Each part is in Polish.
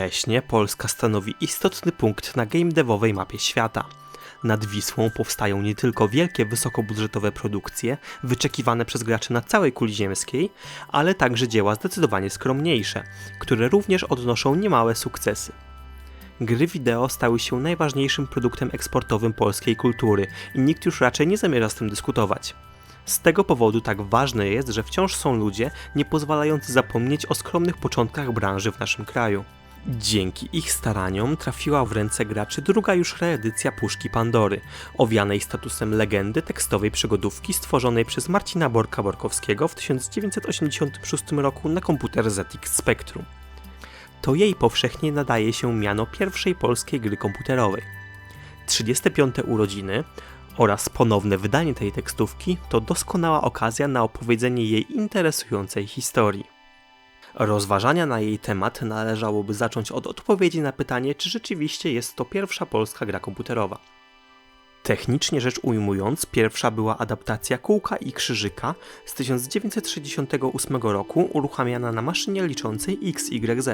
Współcześnie Polska stanowi istotny punkt na game devowej mapie świata. Nad Wisłą powstają nie tylko wielkie, wysokobudżetowe produkcje, wyczekiwane przez graczy na całej kuli ziemskiej, ale także dzieła zdecydowanie skromniejsze, które również odnoszą niemałe sukcesy. Gry wideo stały się najważniejszym produktem eksportowym polskiej kultury i nikt już raczej nie zamierza z tym dyskutować. Z tego powodu tak ważne jest, że wciąż są ludzie nie pozwalający zapomnieć o skromnych początkach branży w naszym kraju. Dzięki ich staraniom trafiła w ręce graczy druga już reedycja Puszki Pandory, owianej statusem legendy tekstowej przygodówki stworzonej przez Marcina Borka-Borkowskiego w 1986 roku na komputer ZX Spectrum. To jej powszechnie nadaje się miano pierwszej polskiej gry komputerowej. 35. urodziny oraz ponowne wydanie tej tekstówki to doskonała okazja na opowiedzenie jej interesującej historii. Rozważania na jej temat należałoby zacząć od odpowiedzi na pytanie, czy rzeczywiście jest to pierwsza polska gra komputerowa. Technicznie rzecz ujmując, pierwsza była adaptacja Kółka i Krzyżyka z 1968 roku uruchamiana na maszynie liczącej XYZ.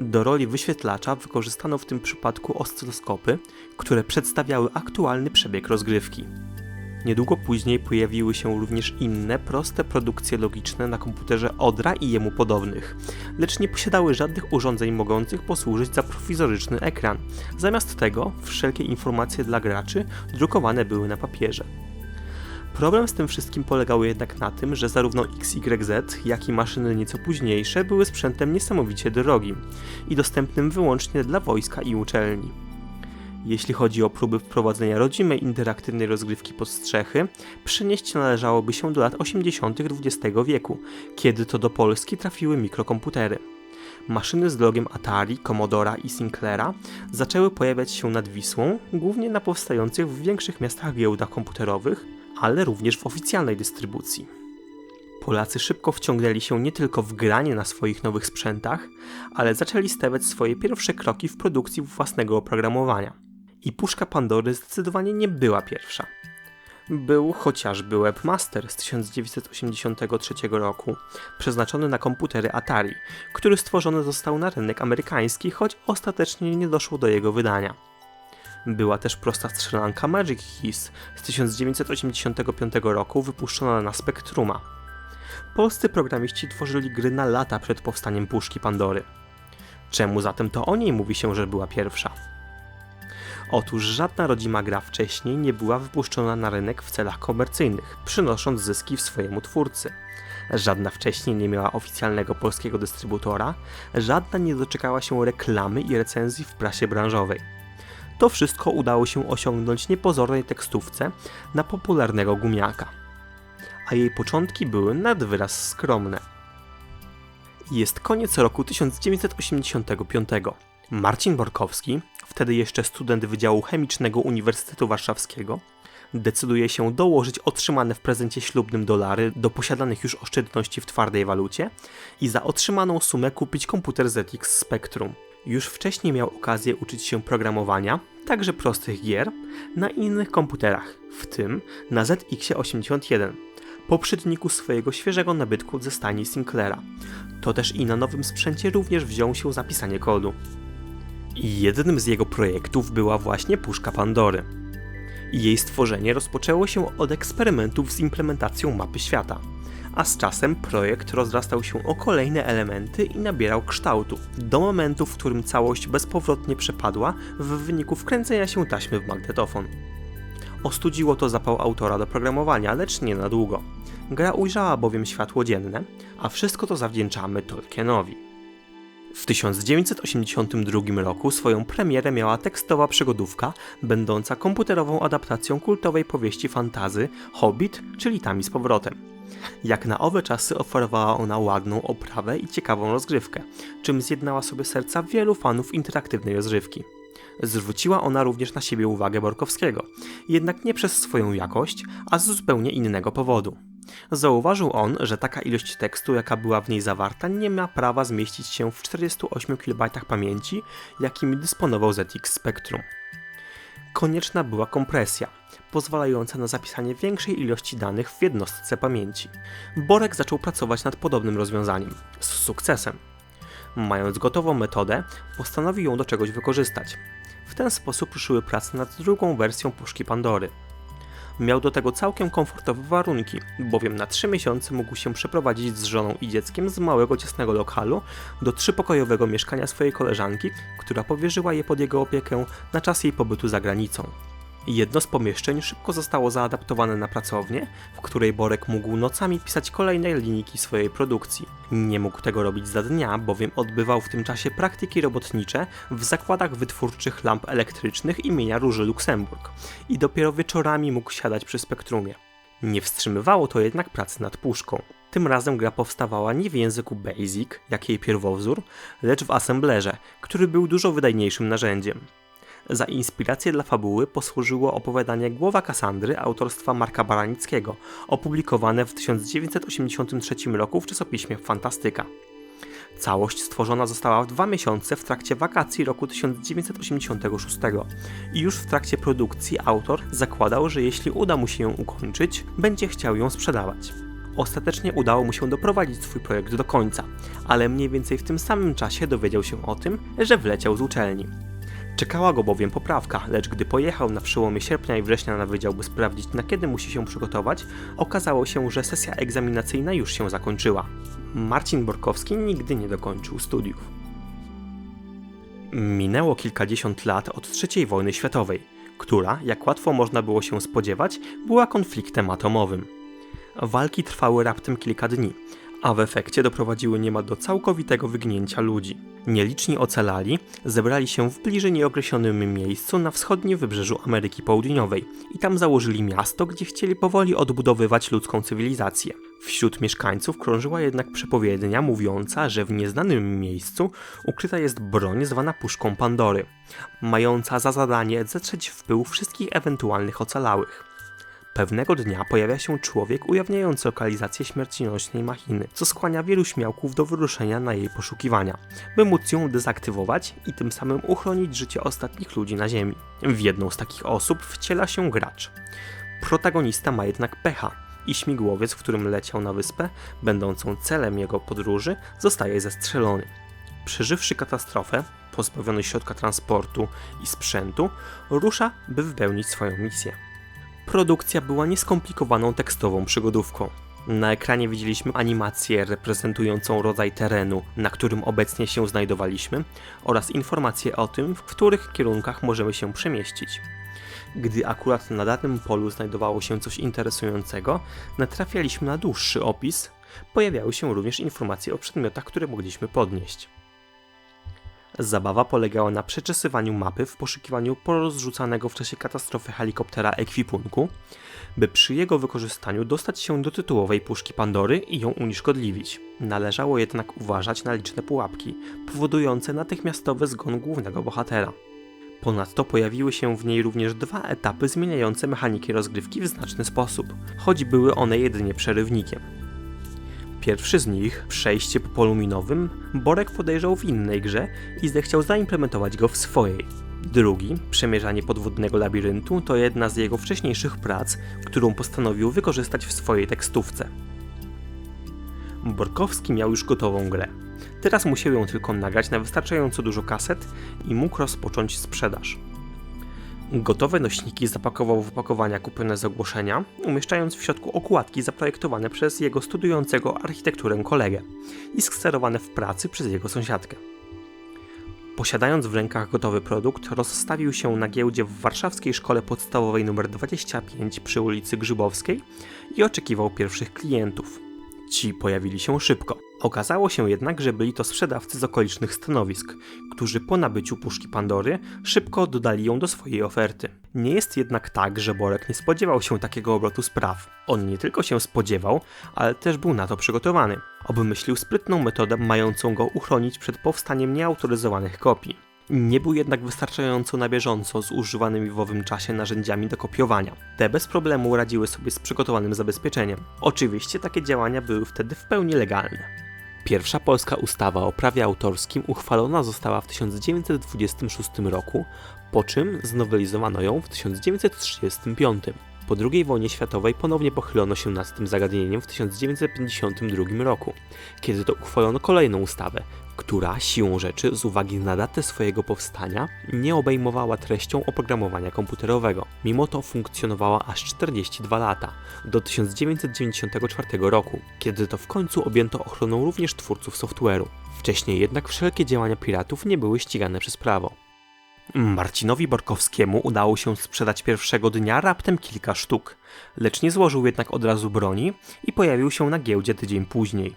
Do roli wyświetlacza wykorzystano w tym przypadku oscyloskopy, które przedstawiały aktualny przebieg rozgrywki. Niedługo później pojawiły się również inne, proste produkcje logiczne na komputerze Odra i jemu podobnych, lecz nie posiadały żadnych urządzeń mogących posłużyć za prowizoryczny ekran. Zamiast tego, wszelkie informacje dla graczy drukowane były na papierze. Problem z tym wszystkim polegał jednak na tym, że zarówno XYZ, jak i maszyny nieco późniejsze były sprzętem niesamowicie drogim i dostępnym wyłącznie dla wojska i uczelni. Jeśli chodzi o próby wprowadzenia rodzimej interaktywnej rozgrywki pod strzechy, przenieść należałoby się do lat 80. XX wieku, kiedy to do Polski trafiły mikrokomputery. Maszyny z logiem Atari, Commodora i Sinclaira zaczęły pojawiać się nad Wisłą, głównie na powstających w większych miastach giełdach komputerowych, ale również w oficjalnej dystrybucji. Polacy szybko wciągnęli się nie tylko w granie na swoich nowych sprzętach, ale zaczęli stawiać swoje pierwsze kroki w produkcji własnego oprogramowania. I puszka Pandory zdecydowanie nie była pierwsza. Był chociażby Webmaster z 1983 roku, przeznaczony na komputery Atari, który stworzony został na rynek amerykański, choć ostatecznie nie doszło do jego wydania. Była też prosta strzelanka Magic Keys z 1985 roku, wypuszczona na Spectruma. Polscy programiści tworzyli gry na lata przed powstaniem puszki Pandory. Czemu zatem to o niej mówi się, że była pierwsza? Otóż żadna rodzima gra wcześniej nie była wypuszczona na rynek w celach komercyjnych, przynosząc zyski swojemu twórcy. Żadna wcześniej nie miała oficjalnego polskiego dystrybutora, żadna nie doczekała się reklamy i recenzji w prasie branżowej. To wszystko udało się osiągnąć niepozornej tekstówce na popularnego gumiaka. A jej początki były nad wyraz skromne. Jest koniec roku 1985. Marcin Borkowski, wtedy jeszcze student Wydziału Chemicznego Uniwersytetu Warszawskiego, decyduje się dołożyć otrzymane w prezencie ślubnym dolary do posiadanych już oszczędności w twardej walucie i za otrzymaną sumę kupić komputer ZX Spectrum. Już wcześniej miał okazję uczyć się programowania, także prostych gier, na innych komputerach, w tym na ZX81, poprzedniku swojego świeżego nabytku ze stani Sinclaira. To też i na nowym sprzęcie również wziął się za pisanie kodu. I jednym z jego projektów była właśnie puszka Pandory. Jej stworzenie rozpoczęło się od eksperymentów z implementacją mapy świata, a z czasem projekt rozrastał się o kolejne elementy i nabierał kształtu, do momentu, w którym całość bezpowrotnie przepadła w wyniku wkręcenia się taśmy w magnetofon. Ostudziło to zapał autora do programowania, lecz nie na długo. Gra ujrzała bowiem światło dzienne, a wszystko to zawdzięczamy Tolkienowi. W 1982 roku swoją premierę miała tekstowa przygodówka, będąca komputerową adaptacją kultowej powieści fantazy Hobbit, czyli Tami z powrotem. Jak na owe czasy oferowała ona ładną oprawę i ciekawą rozgrywkę, czym zjednała sobie serca wielu fanów interaktywnej rozrywki. Zwróciła ona również na siebie uwagę Borkowskiego, jednak nie przez swoją jakość, a z zupełnie innego powodu. Zauważył on, że taka ilość tekstu, jaka była w niej zawarta, nie ma prawa zmieścić się w 48 KB pamięci, jakimi dysponował ZX Spectrum. Konieczna była kompresja, pozwalająca na zapisanie większej ilości danych w jednostce pamięci. Borek zaczął pracować nad podobnym rozwiązaniem, z sukcesem. Mając gotową metodę, postanowił ją do czegoś wykorzystać. W ten sposób ruszyły prace nad drugą wersją puszki Pandory. Miał do tego całkiem komfortowe warunki, bowiem na trzy miesiące mógł się przeprowadzić z żoną i dzieckiem z małego ciasnego lokalu do trzypokojowego mieszkania swojej koleżanki, która powierzyła je pod jego opiekę na czas jej pobytu za granicą. Jedno z pomieszczeń szybko zostało zaadaptowane na pracownię, w której Borek mógł nocami pisać kolejne linijki swojej produkcji. Nie mógł tego robić za dnia, bowiem odbywał w tym czasie praktyki robotnicze w zakładach wytwórczych lamp elektrycznych imienia Róży Luksemburg i dopiero wieczorami mógł siadać przy spektrumie. Nie wstrzymywało to jednak pracy nad puszką. Tym razem gra powstawała nie w języku BASIC, jak jej pierwowzór, lecz w assemblerze, który był dużo wydajniejszym narzędziem. Za inspirację dla fabuły posłużyło opowiadanie Głowa Kasandry autorstwa Marka Baranickiego, opublikowane w 1983 roku w czasopiśmie Fantastyka. Całość stworzona została w dwa miesiące w trakcie wakacji roku 1986 i już w trakcie produkcji autor zakładał, że jeśli uda mu się ją ukończyć, będzie chciał ją sprzedawać. Ostatecznie udało mu się doprowadzić swój projekt do końca, ale mniej więcej w tym samym czasie dowiedział się o tym, że wleciał z uczelni. Czekała go bowiem poprawka, lecz gdy pojechał na przełomie sierpnia i września na wydział, by sprawdzić na kiedy musi się przygotować, okazało się, że sesja egzaminacyjna już się zakończyła. Marcin Borkowski nigdy nie dokończył studiów. Minęło kilkadziesiąt lat od III wojny światowej, która, jak łatwo można było się spodziewać, była konfliktem atomowym. Walki trwały raptem kilka dni, a w efekcie doprowadziły niemal do całkowitego wygnięcia ludzi. Nieliczni ocalali zebrali się w bliżej nieokreślonym miejscu na wschodnim wybrzeżu Ameryki Południowej i tam założyli miasto, gdzie chcieli powoli odbudowywać ludzką cywilizację. Wśród mieszkańców krążyła jednak przepowiednia mówiąca, że w nieznanym miejscu ukryta jest broń zwana puszką Pandory, mająca za zadanie zetrzeć w pył wszystkich ewentualnych ocalałych. Pewnego dnia pojawia się człowiek ujawniający lokalizację śmiercionośnej machiny, co skłania wielu śmiałków do wyruszenia na jej poszukiwania, by móc ją dezaktywować i tym samym uchronić życie ostatnich ludzi na Ziemi. W jedną z takich osób wciela się gracz. Protagonista ma jednak pecha i śmigłowiec, w którym leciał na wyspę, będącą celem jego podróży, zostaje zestrzelony. Przeżywszy katastrofę, pozbawiony środka transportu i sprzętu, rusza, by wypełnić swoją misję. Produkcja była nieskomplikowaną tekstową przygodówką. Na ekranie widzieliśmy animację reprezentującą rodzaj terenu, na którym obecnie się znajdowaliśmy, oraz informacje o tym, w których kierunkach możemy się przemieścić. Gdy akurat na danym polu znajdowało się coś interesującego, natrafialiśmy na dłuższy opis, pojawiały się również informacje o przedmiotach, które mogliśmy podnieść. Zabawa polegała na przeczesywaniu mapy w poszukiwaniu porozrzucanego w czasie katastrofy helikoptera ekwipunku, by przy jego wykorzystaniu dostać się do tytułowej puszki Pandory i ją unieszkodliwić. Należało jednak uważać na liczne pułapki, powodujące natychmiastowy zgon głównego bohatera. Ponadto pojawiły się w niej również dwa etapy zmieniające mechaniki rozgrywki w znaczny sposób, choć były one jedynie przerywnikiem. Pierwszy z nich, przejście po polu minowym, Borek podejrzał w innej grze i zechciał zaimplementować go w swojej. Drugi, przemierzanie podwodnego labiryntu, to jedna z jego wcześniejszych prac, którą postanowił wykorzystać w swojej tekstówce. Borkowski miał już gotową grę. Teraz musiał ją tylko nagrać na wystarczająco dużo kaset i mógł rozpocząć sprzedaż. Gotowe nośniki zapakował w opakowania kupione z ogłoszenia, umieszczając w środku okładki zaprojektowane przez jego studiującego architekturę kolegę i skserowane w pracy przez jego sąsiadkę. Posiadając w rękach gotowy produkt, rozstawił się na giełdzie w warszawskiej szkole podstawowej nr 25 przy ulicy Grzybowskiej i oczekiwał pierwszych klientów. Ci pojawili się szybko. Okazało się jednak, że byli to sprzedawcy z okolicznych stanowisk, którzy po nabyciu puszki Pandory szybko dodali ją do swojej oferty. Nie jest jednak tak, że Borek nie spodziewał się takiego obrotu spraw. On nie tylko się spodziewał, ale też był na to przygotowany. Obmyślił sprytną metodę mającą go uchronić przed powstaniem nieautoryzowanych kopii. Nie był jednak wystarczająco na bieżąco z używanymi w owym czasie narzędziami do kopiowania. Te bez problemu radziły sobie z przygotowanym zabezpieczeniem. Oczywiście takie działania były wtedy w pełni legalne. Pierwsza polska ustawa o prawie autorskim uchwalona została w 1926 roku, po czym znowelizowano ją w 1935. Po II wojnie światowej ponownie pochylono się nad tym zagadnieniem w 1952 roku, kiedy to uchwalono kolejną ustawę, która siłą rzeczy z uwagi na datę swojego powstania nie obejmowała treścią oprogramowania komputerowego. Mimo to funkcjonowała aż 42 lata, do 1994 roku, kiedy to w końcu objęto ochroną również twórców software'u. Wcześniej jednak wszelkie działania piratów nie były ścigane przez prawo. Marcinowi Borkowskiemu udało się sprzedać pierwszego dnia raptem kilka sztuk, lecz nie złożył jednak od razu broni i pojawił się na giełdzie tydzień później.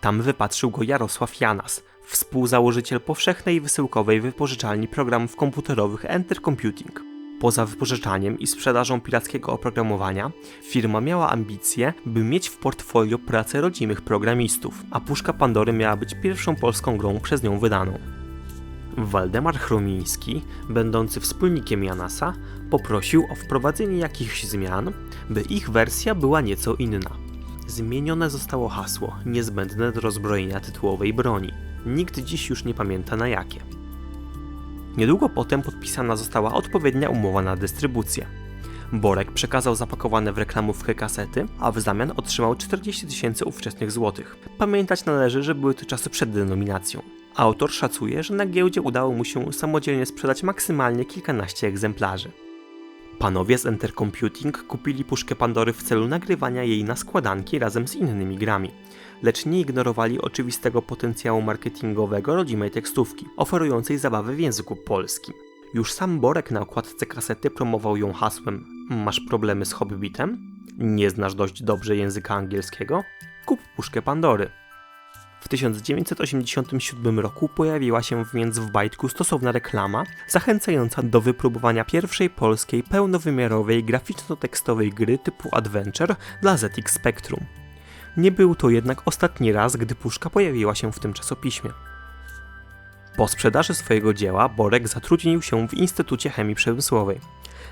Tam wypatrzył go Jarosław Janas, współzałożyciel powszechnej wysyłkowej wypożyczalni programów komputerowych Enter Computing. Poza wypożyczaniem i sprzedażą pirackiego oprogramowania, firma miała ambicje, by mieć w portfolio pracę rodzimych programistów, a Puszka Pandory miała być pierwszą polską grą przez nią wydaną. Waldemar Chromiński, będący wspólnikiem Janasa, poprosił o wprowadzenie jakichś zmian, by ich wersja była nieco inna. Zmienione zostało hasło niezbędne do rozbrojenia tytułowej broni. Nikt dziś już nie pamięta na jakie. Niedługo potem podpisana została odpowiednia umowa na dystrybucję. Borek przekazał zapakowane w reklamówkę kasety, a w zamian otrzymał 40 tysięcy ówczesnych złotych. Pamiętać należy, że były to czasy przed denominacją. Autor szacuje, że na giełdzie udało mu się samodzielnie sprzedać maksymalnie kilkanaście egzemplarzy. Panowie z Enter Computing kupili puszkę Pandory w celu nagrywania jej na składanki razem z innymi grami, lecz nie ignorowali oczywistego potencjału marketingowego rodzimej tekstówki, oferującej zabawę w języku polskim. Już sam Borek na okładce kasety promował ją hasłem Masz problemy z Hobbitem? Nie znasz dość dobrze języka angielskiego? Kup puszkę Pandory. W 1987 roku pojawiła się więc w bajtku stosowna reklama zachęcająca do wypróbowania pierwszej polskiej pełnowymiarowej graficzno-tekstowej gry typu Adventure dla ZX Spectrum. Nie był to jednak ostatni raz, gdy puszka pojawiła się w tym czasopiśmie. Po sprzedaży swojego dzieła Borek zatrudnił się w Instytucie Chemii Przemysłowej.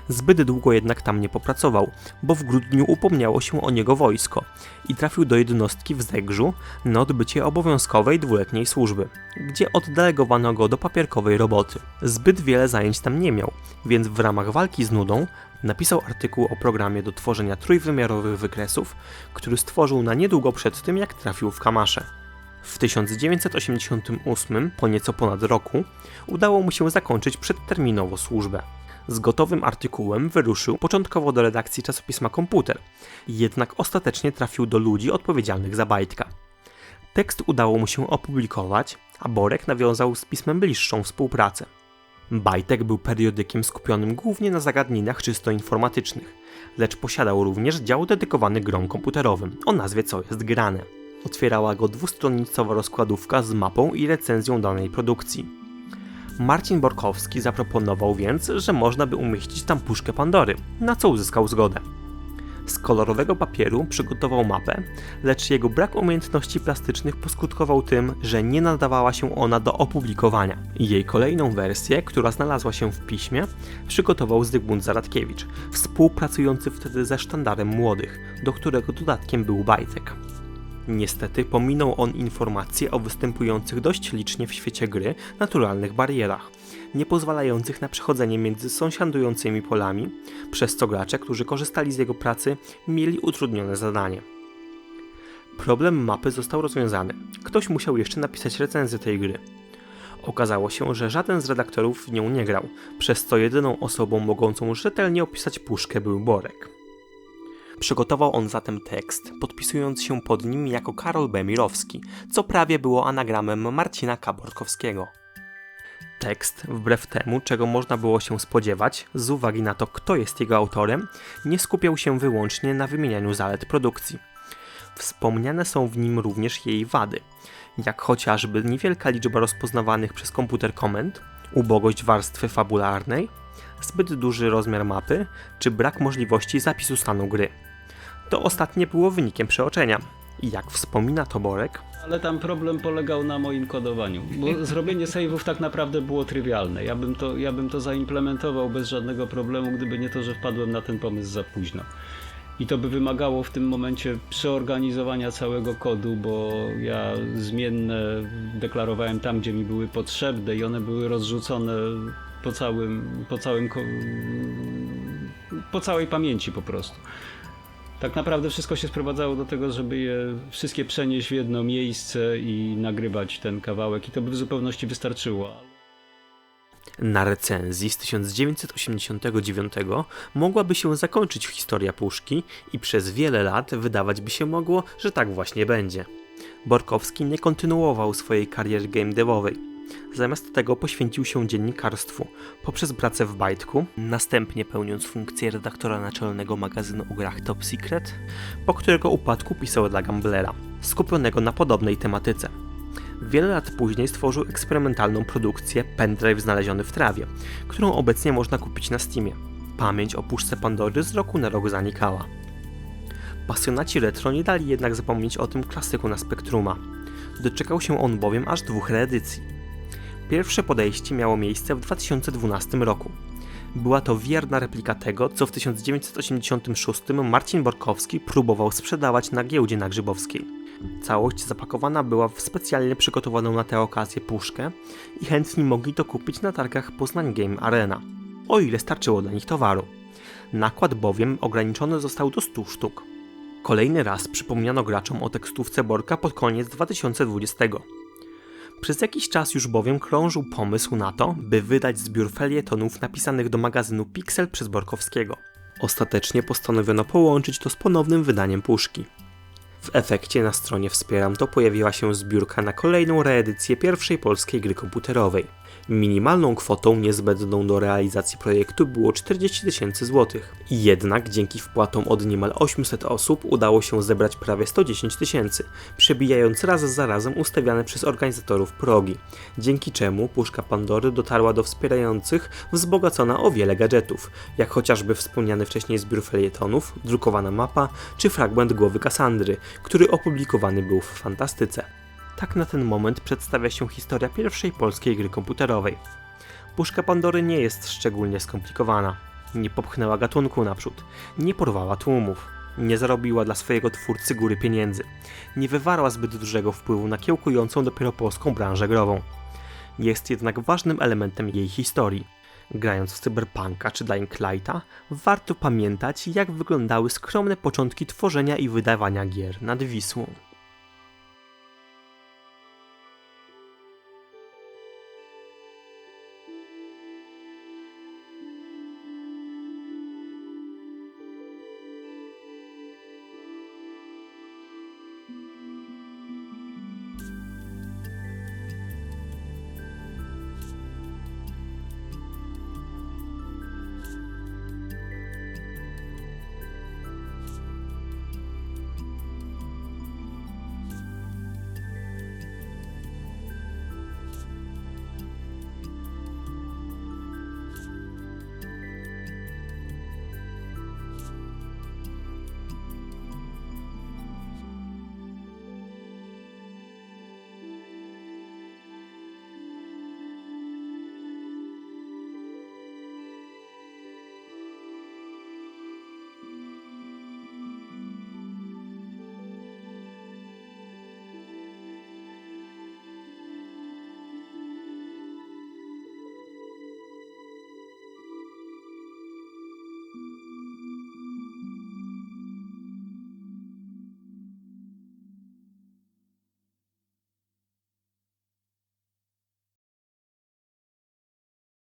Zbyt długo jednak tam nie popracował, bo w grudniu upomniało się o niego wojsko i trafił do jednostki w Zegrzu na odbycie obowiązkowej dwuletniej służby, gdzie oddelegowano go do papierkowej roboty. Zbyt wiele zajęć tam nie miał, więc w ramach walki z nudą napisał artykuł o programie do tworzenia trójwymiarowych wykresów, który stworzył na niedługo przed tym, jak trafił w Kamasze. W 1988, po nieco ponad roku, udało mu się zakończyć przedterminowo służbę. Z gotowym artykułem wyruszył początkowo do redakcji czasopisma Komputer, jednak ostatecznie trafił do ludzi odpowiedzialnych za bajtka. Tekst udało mu się opublikować, a Borek nawiązał z pismem bliższą współpracę. Bajtek był periodykiem skupionym głównie na zagadnieniach czysto informatycznych, lecz posiadał również dział dedykowany grom komputerowym o nazwie Co jest grane. Otwierała go dwustronnicowa rozkładówka z mapą i recenzją danej produkcji. Marcin Borkowski zaproponował więc, że można by umieścić tam puszkę Pandory, na co uzyskał zgodę. Z kolorowego papieru przygotował mapę, lecz jego brak umiejętności plastycznych poskutkował tym, że nie nadawała się ona do opublikowania. Jej kolejną wersję, która znalazła się w piśmie, przygotował Zygmunt Zaradkiewicz, współpracujący wtedy ze Sztandarem Młodych, do którego dodatkiem był Bajtek. Niestety pominął on informacje o występujących dość licznie w świecie gry naturalnych barierach, nie pozwalających na przechodzenie między sąsiadującymi polami, przez co gracze, którzy korzystali z jego pracy, mieli utrudnione zadanie. Problem mapy został rozwiązany. Ktoś musiał jeszcze napisać recenzję tej gry. Okazało się, że żaden z redaktorów w nią nie grał, przez co jedyną osobą mogącą rzetelnie opisać puszkę był Borek. Przygotował on zatem tekst, podpisując się pod nim jako Karol B. Mirowski, co prawie było anagramem Marcina Kaborkowskiego. Tekst, wbrew temu, czego można było się spodziewać, z uwagi na to, kto jest jego autorem, nie skupiał się wyłącznie na wymienianiu zalet produkcji. Wspomniane są w nim również jej wady, jak chociażby niewielka liczba rozpoznawanych przez komputer komend, ubogość warstwy fabularnej, zbyt duży rozmiar mapy, czy brak możliwości zapisu stanu gry. To ostatnie było wynikiem przeoczenia. I jak wspomina Toborek, Ale tam problem polegał na moim kodowaniu, bo zrobienie save'ów tak naprawdę było trywialne. Ja bym, to, ja bym to zaimplementował bez żadnego problemu, gdyby nie to, że wpadłem na ten pomysł za późno. I to by wymagało w tym momencie przeorganizowania całego kodu, bo ja zmienne deklarowałem tam, gdzie mi były potrzebne i one były rozrzucone po całym, po całym, po całej pamięci po prostu. Tak naprawdę wszystko się sprowadzało do tego, żeby je wszystkie przenieść w jedno miejsce i nagrywać ten kawałek i to by w zupełności wystarczyło. Na recenzji z 1989 mogłaby się zakończyć historia puszki i przez wiele lat wydawać by się mogło, że tak właśnie będzie. Borkowski nie kontynuował swojej kariery game devowej. Zamiast tego poświęcił się dziennikarstwu poprzez pracę w Bajtku, następnie pełniąc funkcję redaktora naczelnego magazynu o grach Top Secret, po którego upadku pisał dla Gamblera, skupionego na podobnej tematyce. Wiele lat później stworzył eksperymentalną produkcję Pendrive znaleziony w trawie, którą obecnie można kupić na Steamie. Pamięć o puszce Pandory z roku na rok zanikała. Pasjonaci retro nie dali jednak zapomnieć o tym klasyku na Spektruma. Doczekał się on bowiem aż dwóch reedycji. Pierwsze podejście miało miejsce w 2012 roku. Była to wierna replika tego, co w 1986 Marcin Borkowski próbował sprzedawać na giełdzie na Grzybowskiej. Całość zapakowana była w specjalnie przygotowaną na tę okazję puszkę i chętni mogli to kupić na targach Poznań Game Arena, o ile starczyło dla nich towaru. Nakład bowiem ograniczony został do 100 sztuk. Kolejny raz przypomniano graczom o tekstówce Borka pod koniec 2020. Przez jakiś czas już bowiem krążył pomysł na to, by wydać zbiór felietonów napisanych do magazynu Pixel przez Borkowskiego. Ostatecznie postanowiono połączyć to z ponownym wydaniem puszki. W efekcie na stronie Wspieram to pojawiła się zbiórka na kolejną reedycję pierwszej polskiej gry komputerowej. Minimalną kwotą niezbędną do realizacji projektu było 40 tysięcy złotych. Jednak dzięki wpłatom od niemal 800 osób udało się zebrać prawie 110 tysięcy, przebijając raz za razem ustawiane przez organizatorów progi, dzięki czemu puszka Pandory dotarła do wspierających wzbogacona o wiele gadżetów, jak chociażby wspomniany wcześniej zbiór felietonów, drukowana mapa czy fragment głowy Kassandry, który opublikowany był w fantastyce. Tak na ten moment przedstawia się historia pierwszej polskiej gry komputerowej. Puszka Pandory nie jest szczególnie skomplikowana. Nie popchnęła gatunku naprzód, nie porwała tłumów, nie zarobiła dla swojego twórcy góry pieniędzy, nie wywarła zbyt dużego wpływu na kiełkującą dopiero polską branżę grową. Jest jednak ważnym elementem jej historii. Grając w Cyberpunka czy Dying Lighta, warto pamiętać, jak wyglądały skromne początki tworzenia i wydawania gier nad Wisłą.